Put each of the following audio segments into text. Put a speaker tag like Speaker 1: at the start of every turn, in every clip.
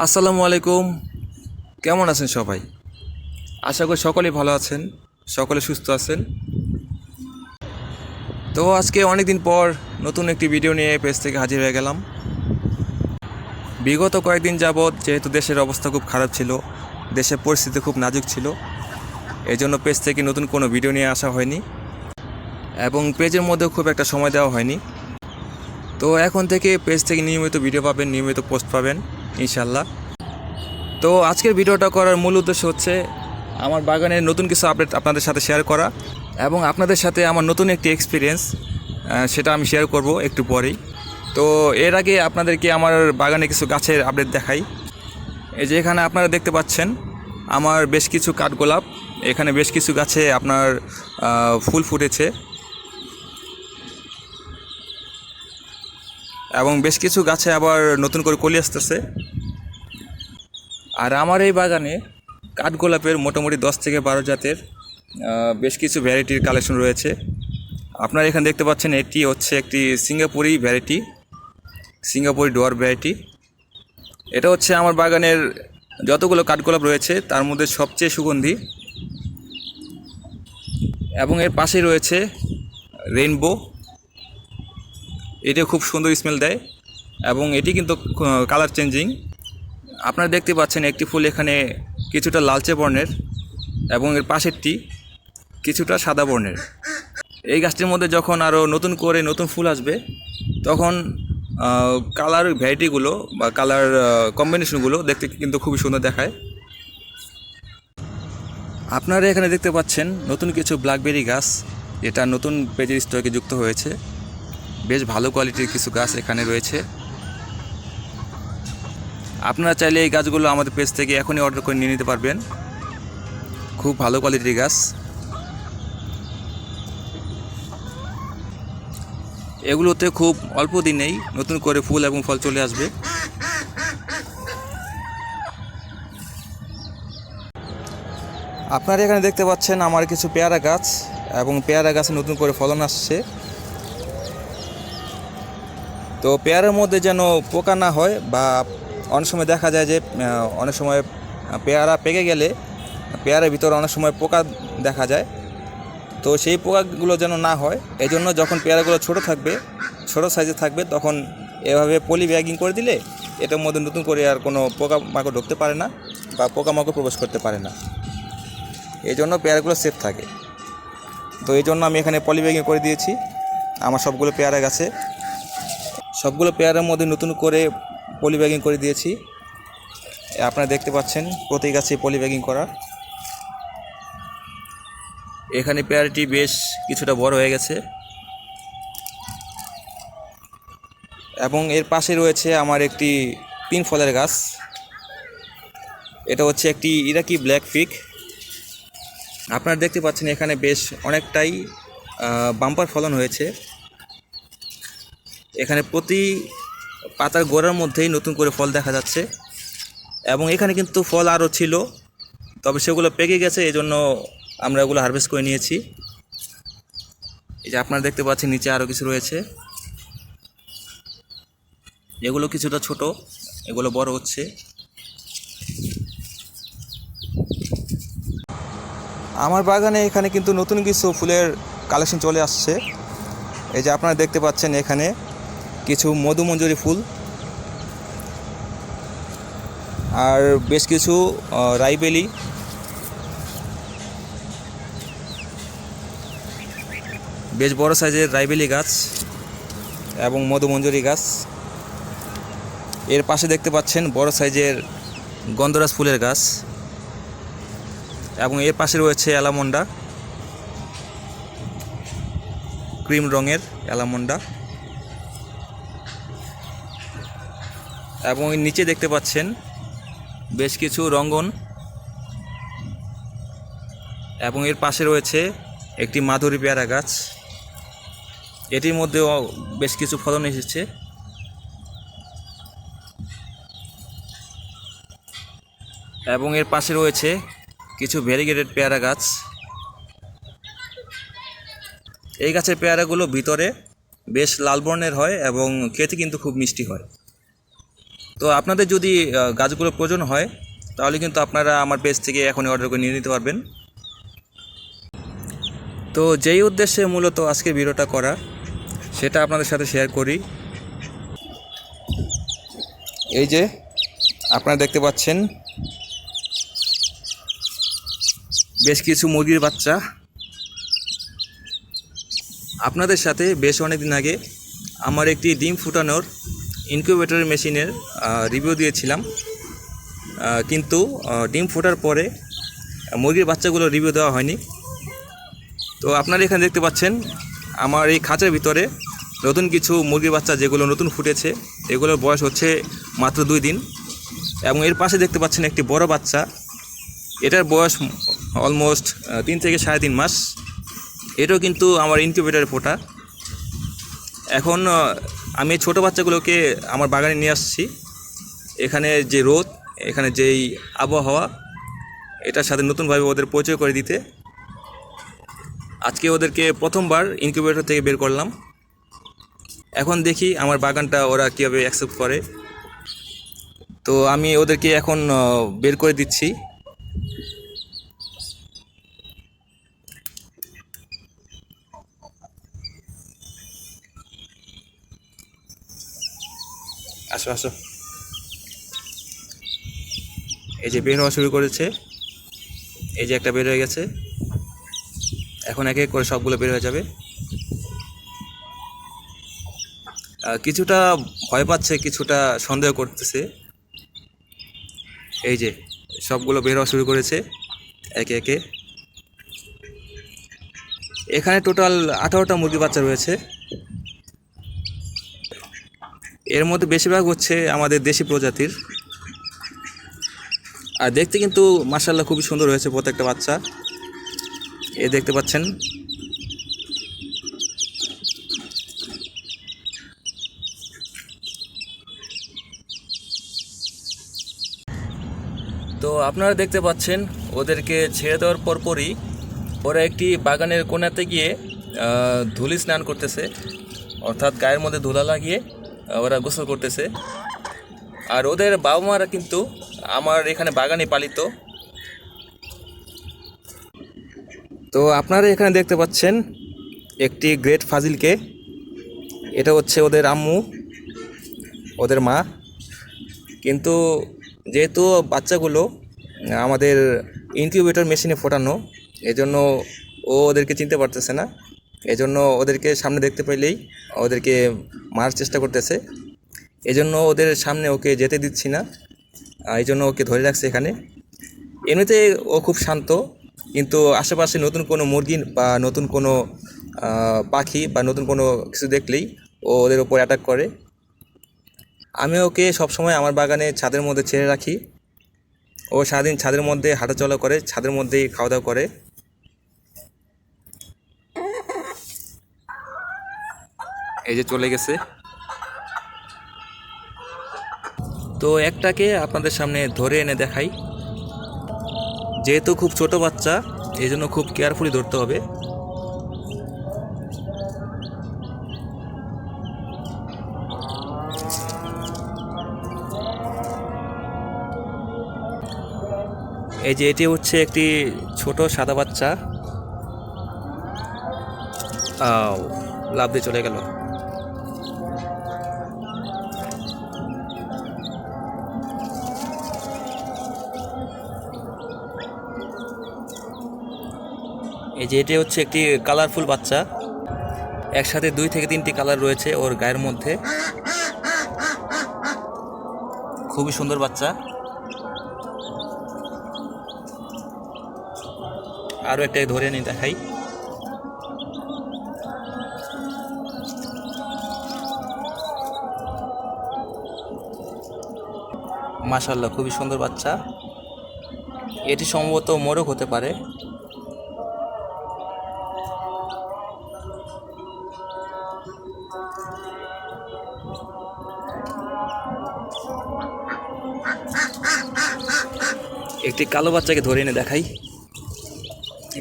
Speaker 1: আসসালামু আলাইকুম। কেমন আছেন সবাই? আশা করি সকলেই ভালো আছেন, সকলে সুস্থ আছেন। তো আজকে অনেক দিন পর নতুন একটি ভিডিও নিয়ে পেজ থেকে হাজির হয়ে গেলাম। বিগত কয়েকদিন যাবৎ যেহেতু দেশের অবস্থা খুব খারাপ ছিল, দেশের পরিস্থিতি খুব নাজুক ছিল এই জন্য পেজ থেকে নতুন কোনো ভিডিও নিয়ে আসা হয়নি এবং পেজের মধ্যেও খুব একটা সময় দেওয়া হয়নি। তো এখন থেকে পেজ থেকে নিয়মিত ভিডিও পাবেন, নিয়মিত পোস্ট পাবেন। ইনশাল্লাহ তো আজকের ভিডিওটা করার মূল উদ্দেশ্য হচ্ছে আমার বাগানের নতুন কিছু আপডেট আপনাদের সাথে শেয়ার করা এবং আপনাদের সাথে আমার নতুন একটি এক্সপিরিয়েন্স সেটা আমি শেয়ার করব একটু পরেই। তো এর আগে আপনাদেরকে আমার বাগানে কিছু গাছের আপডেট দেখাই। এই যে এখানে আপনারা দেখতে পাচ্ছেন, আমার বেশ কিছু কাঠগোলাপ, এখানে বেশ কিছু গাছে আপনার ফুল ফুটেছে। এবং বেশ কিছু গাছে আবার নতুন করে কলি আসতেছে। আর আমার এই বাগানে কাঠগোলাপের মোটামুটি দশ থেকে বারো জাতের বেশ কিছু ভ্যারাইটির কালেকশন রয়েছে। আপনারা এখানে দেখতে পাচ্ছেন এটি হচ্ছে একটি সিঙ্গাপুরি ভ্যারাইটি সিঙ্গাপুরি ডোয়ার ভ্যারাইটি এটা হচ্ছে আমার বাগানের যতগুলো কাঠগোলাপ রয়েছে, তার মধ্যে সবচেয়ে সুগন্ধি। এবং এর পাশেই রয়েছে রেইনবো এটা খুব সুন্দর স্মেল দেয় এবং এটি কিন্তু কালার চেঞ্জিং আপনারা দেখতে পাচ্ছেন একটি ফুল এখানে কিছুটা লালচে বর্ণের এবং এর পাশেরটি কিছুটা সাদা বর্ণের। এই গাছটির মধ্যে যখন আরও নতুন করে নতুন ফুল আসবে, তখন কালার ভ্যারাইটিগুলো বা কালার কম্বিনেশনগুলো দেখতে কিন্তু খুবই সুন্দর দেখায়। আপনারা এখানে দেখতে পাচ্ছেন নতুন কিছু ব্ল্যাকবেরি গাছ। এটা নতুন পেজের স্টকে যুক্ত হয়েছে। বেশ ভালো কোয়ালিটির কিছু গাছ এখানে রয়েছে। আপনারা চাইলে এই গাছগুলো আমাদের পেজ থেকে এখনই অর্ডার করে নিয়ে নিতে পারবেন। খুব ভালো কোয়ালিটির গাছ। এগুলোতে খুব অল্প দিনেই নতুন করে ফুল এবং ফল চলে আসবে। আপনারা এখানে দেখতে পাচ্ছেন আমার কিছু পেয়ারা গাছ এবং পেয়ারা গাছে নতুন করে ফলন আসছে। তো পেয়ারার মধ্যে যেন পোকা না হয় বা অনেক সময় দেখা যায় যে অনেক সময় পেয়ারা পেকে গেলে পেয়ারার ভিতরে অনেক সময় পোকা দেখা যায়। তো সেই পোকাগুলো যেন না হয় এই জন্য যখন পেয়ারাগুলো ছোট থাকবে, ছোট সাইজে থাকবে, তখন এভাবে পলি ব্যাগিং করে দিলে এটার মধ্যে নতুন করে আর কোনো পোকা মাকড় ঢুকতে পারে না বা পোকামাকড় প্রবেশ করতে পারে না। এই জন্য পেয়ারাগুলো সেফ থাকে। তো এই জন্য আমি এখানে পলি ব্যাগিং করে দিয়েছি। আমার সবগুলো পেয়ারা গাছে। সবগুলো পেয়ারের মধ্যে নতুন করে পলি ব্যাগিং করে দিয়েছি। আপনারা দেখতে পাচ্ছেন, প্রতি গাছে পলি ব্যাগিং করা। এখানে পেয়ারাটি বেশ কিছুটা বড় হয়ে গেছে। এবং এর পাশে রয়েছে আমার একটি তিন ফলের গাছ। এটা হচ্ছে একটি ইরাকি ব্ল্যাক ফিক আপনারা দেখতে পাচ্ছেন এখানে বেশ অনেকটাই বাম্পার ফলন হয়েছে। এখানে প্রতি পাতার গোড়ার মধ্যেই নতুন করে ফল দেখা যাচ্ছে। এবং এখানে কিন্তু ফল আরও ছিল, তবে সেগুলো পেকে গেছে এই জন্য আমরা ওগুলো হারভেস্ট করে নিয়েছি। এই যে আপনারা দেখতে পাচ্ছেন, নিচে আরও কিছু রয়েছে। এগুলো কিছুটা ছোট, এগুলো বড় হচ্ছে। আমার বাগানে এখানে কিন্তু নতুন কিছু ফুলের কালেকশন চলে আসছে। এই যে আপনারা দেখতে পাচ্ছেন এখানে কিছু মধুমঞ্জুরি ফুল। আর বেশ কিছু রাইবেলি। বেশ বড় সাইজের রাইবেলি গাছ এবং মধুমঞ্জুরি গাছ। এর পাশে দেখতে পাচ্ছেন বড় সাইজের গন্ধরাজ ফুলের গাছ এবং এর পাশে রয়েছে অ্যালামন্ডা, ক্রিম রঙের অ্যালামন্ডা। এবং নিচে দেখতে পাচ্ছেন বেশ কিছু রঙ্গন। এবং এর পাশে রয়েছে একটি মাধুরী পেয়ারা গাছ। এটির মধ্যেও বেশ কিছু ফলন এসেছে। এবং এর পাশে রয়েছে কিছু ভেরিগেটেড পেয়ারা গাছ। এই গাছের পেয়ারাগুলো ভিতরে বেশ লাল বর্ণের হয় এবং খেতে কিন্তু খুব মিষ্টি হয়। তো আপনাদের যদি গাছগুলো প্রয়োজন হয়, তাহলে কিন্তু আপনারা আমার পেজ থেকে এখনই অর্ডার করে নিয়ে নিতে পারবেন। তো যেই উদ্দেশ্যে মূলত আজকে ভিডিওটা করা, সেটা আপনাদের সাথে শেয়ার করি। এই যে, আপনারা দেখতে পাচ্ছেন, বেশ কিছু মুরগির বাচ্চা। আপনাদের সাথে বেশ অনেক দিন আগে আমার একটি ডিম ফুটানোর ইনকিউবেটর মেশিনের রিভিউ দিয়েছিলাম। কিন্তু ডিম ফোটার পরে মুরগির বাচ্চাগুলো রিভিউ দেওয়া হয়নি। তো আপনারা এখানে দেখতে পাচ্ছেন, আমার এই খাঁচার ভিতরে নতুন কিছু মুরগির বাচ্চা যেগুলো নতুন ফুটেছে, এগুলোর বয়স হচ্ছে মাত্র দুই দিন। এবং এর পাশে দেখতে পাচ্ছেন একটি বড় বাচ্চা। এটার বয়স অলমোস্ট তিন থেকে সাড়ে তিন মাস। এটাও কিন্তু আমার ইনকিউবেটারে ফোটা। এখন আমি এই ছোটো বাচ্চাগুলোকে আমার বাগানে নিয়ে আসছি। এখানে যে রোদ, এখানে যেই আবহাওয়া, এটার সাথে নতুনভাবে ওদের পরিচয় করে দিতে। আজকে ওদেরকে প্রথমবার ইনকিউবেটর থেকে বের করলাম। এখন দেখি আমার বাগানটা ওরা কীভাবে অ্যাকসেপ্ট করে। তো আমি ওদেরকে এখন বের করে দিচ্ছি। আসো আসো। এই যে বের হওয়া শুরু করেছে। এই যে একটা বের হয়ে গেছে। এখন এক এক করে সবগুলো বের হয়ে যাবে। কিছুটা ভয় পাচ্ছে, কিছুটা সন্দেহ করতেছে। এই যে সবগুলো বের হওয়া শুরু করেছে, একে একে। এখানে টোটাল আঠারোটা মুরগি বাচ্চা রয়েছে। এর মধ্যে বেশিরভাগ হচ্ছে আমাদের দেশি প্রজাতির। আর দেখতে কিন্তু মার্শাল্লাহ খুবই সুন্দর হয়েছে প্রত্যেকটা বাচ্চা। এ দেখতে পাচ্ছেন। তো আপনারা দেখতে পাচ্ছেন, ওদেরকে ছেড়ে দেওয়ার পরপরই ওরা একটি বাগানের কোণাতে গিয়ে ধুলি স্নান করতেছে। অর্থাৎ গায়ের মধ্যে ধুলা লাগিয়ে ওরা গোসল করতেছে। আর ওদের বাবা মারা কিন্তু আমার এখানে বাগানে পালিত। তো আপনারা এখানে দেখতে পাচ্ছেন একটি গ্রেট ফাজিলকে। এটা হচ্ছে ওদের আম্মু, ওদের মা। কিন্তু যেহেতু বাচ্চাগুলো আমাদের ইনকিউবেটর মেশিনে ফোটানো, এজন্য ও ওদেরকে চিনতে পারতেছে না। এজন্য ওদেরকে সামনে দেখতে পেলেই ওদেরকে মারার চেষ্টা করতেছে। এজন্য ওদের সামনে ওকে যেতে দিচ্ছি না। এই জন্য ওকে ধরে রাখছে এখানে। এমনিতে ও খুব শান্ত, কিন্তু আশেপাশে নতুন কোনো মুরগি বা নতুন কোনো পাখি বা নতুন কোনো কিছু দেখলেই ও ওদের ওপর অ্যাটাক করে। আমি ওকে সবসময় আমার বাগানে ছাদের মধ্যে ছেড়ে রাখি। ও সারাদিন ছাদের মধ্যে হাঁটাচলা করে, ছাদের মধ্যেই খাওয়া দাওয়া করে। এই যে চলে গেছে। তো একটাকে আপনাদের সামনে ধরে এনে দেখাই। যেহেতু খুব ছোট বাচ্চা, এই জন্য খুব কেয়ারফুলি ধরতে হবে। এই যে এটি হচ্ছে একটি ছোট সাদা বাচ্চা। লাফ দিয়ে চলে গেল। এই যে এটি হচ্ছে একটি কালারফুল বাচ্চা। একসাথে দুই থেকে তিনটি কালার রয়েছে ওর গায়ের মধ্যে। খুবই সুন্দর বাচ্চা। আরও একটা ধরে নিয়ে দেখাই। মাশাল্লাহ খুবই সুন্দর বাচ্চা। এটি সম্ভবত মোরগ হতে পারে। একটি কালো বাচ্চাকে ধরে এনে দেখাই।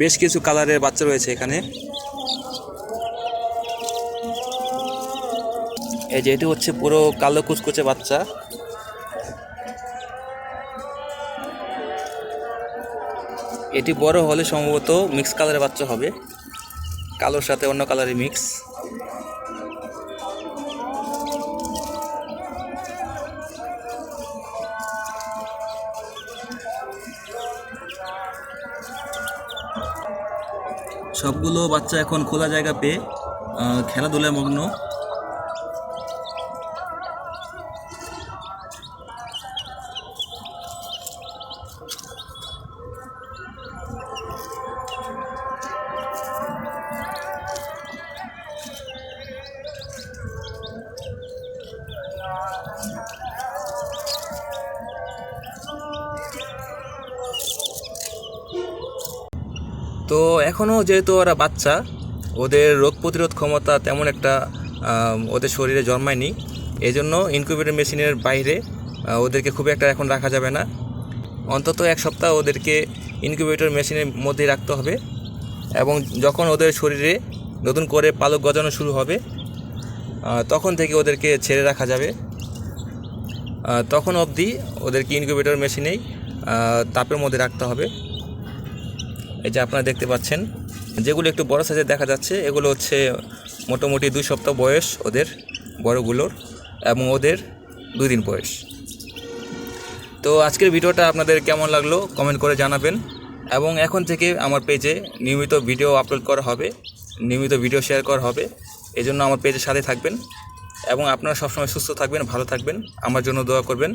Speaker 1: বেশ কিছু কালারের বাচ্চা রয়েছে এখানে। এই যে এটি হচ্ছে পুরো কালো কুচকুচে বাচ্চা। এটি বড় হলে সম্ভবত মিক্স কালারের বাচ্চা হবে। কালোর সাথে অন্য কালারের মিক্স সবগুলো বাচ্চা এখন খোলা জায়গা পেয়ে খেলাধুলায় মগ্ন। তো এখনও যেহেতু ওরা বাচ্চা, ওদের রোগ প্রতিরোধ ক্ষমতা তেমন একটা ওদের শরীরে জন্মায়নি। এই জন্য ইনকিউবেটর মেশিনের বাইরে ওদেরকে খুব একটা এখন রাখা যাবে না। অন্তত এক সপ্তাহ ওদেরকে ইনকিউবেটর মেশিনের মধ্যে রাখতে হবে এবং যখন ওদের শরীরে নতুন করে পালক গজানো শুরু হবে তখন থেকে ওদেরকে ছেড়ে রাখা যাবে। তখন অবধি ওদেরকে ইনকিউবেটর মেশিনেই তাপের মধ্যে রাখতে হবে। এই যে আপনারা দেখতে পাচ্ছেন, যেগুলো একটু বড় সাইজের দেখা যাচ্ছে, এগুলো হচ্ছে মোটামুটি দুই সপ্তাহ বয়স ওদের বড়গুলোর এবং ওদের দুই দিন বয়স। তো আজকের ভিডিওটা আপনাদের কেমন লাগল কমেন্ট করে জানাবেন। এবং এখন থেকে আমার পেজে নিয়মিত ভিডিও আপলোড করা হবে, নিয়মিত ভিডিও শেয়ার করা হবে। এই জন্য আমার পেজের সাথে থাকবেন এবং আপনারা সবসময় সুস্থ থাকবেন, ভালো থাকবেন। আমার জন্য দোয়া করবেন।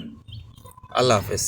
Speaker 1: আল্লাহ হাফেজ।